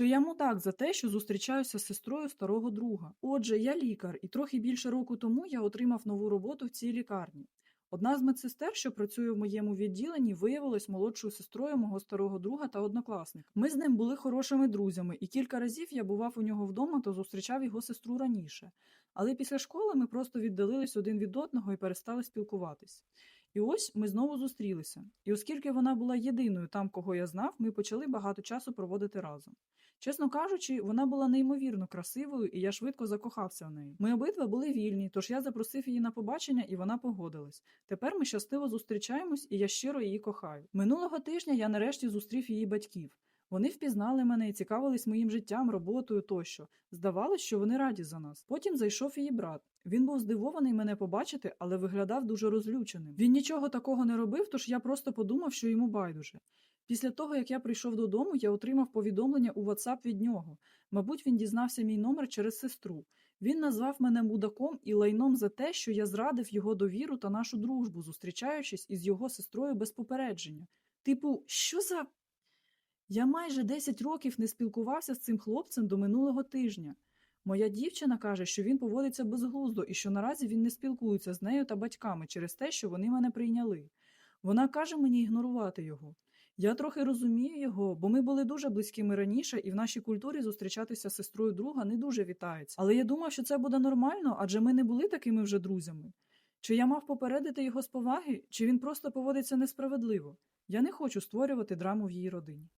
Чи я мудак за те, що зустрічаюся з сестрою старого друга? Отже, я лікар, і трохи більше року тому я отримав нову роботу в цій лікарні. Одна з медсестер, що працює в моєму відділенні, виявилась молодшою сестрою мого старого друга та однокласника. Ми з ним були хорошими друзями, і кілька разів я бував у нього вдома та зустрічав його сестру раніше. Але після школи ми просто віддалились один від одного і перестали спілкуватись. І ось ми знову зустрілися. І оскільки вона була єдиною там, кого я знав, ми почали багато часу проводити разом. Чесно кажучи, вона була неймовірно красивою, і я швидко закохався в неї. Ми обидва були вільні, тож я запросив її на побачення, і вона погодилась. Тепер ми щасливо зустрічаємось, і я щиро її кохаю. Минулого тижня я нарешті зустрів її батьків. Вони впізнали мене і цікавились моїм життям, роботою тощо. Здавалось, що вони раді за нас. Потім зайшов її брат. Він був здивований мене побачити, але виглядав дуже розлюченим. Він нічого такого не робив, тож я просто подумав, що йому байдуже. Після того, як я прийшов додому, я отримав повідомлення у WhatsApp від нього. Мабуть, він дізнався мій номер через сестру. Він назвав мене мудаком і лайном за те, що я зрадив його довіру та нашу дружбу, зустрічаючись із його сестрою без попередження. Типу, що за. Я майже 10 років не спілкувався з цим хлопцем до минулого тижня. Моя дівчина каже, що він поводиться безглуздо і що наразі він не спілкується з нею та батьками через те, що вони мене прийняли. Вона каже мені ігнорувати його. Я трохи розумію його, бо ми були дуже близькими раніше, і в нашій культурі зустрічатися з сестрою друга не дуже вітається. Але я думав, що це буде нормально, адже ми не були такими вже друзями. Чи я мав попередити його з поваги, чи він просто поводиться несправедливо? Я не хочу створювати драму в її родині.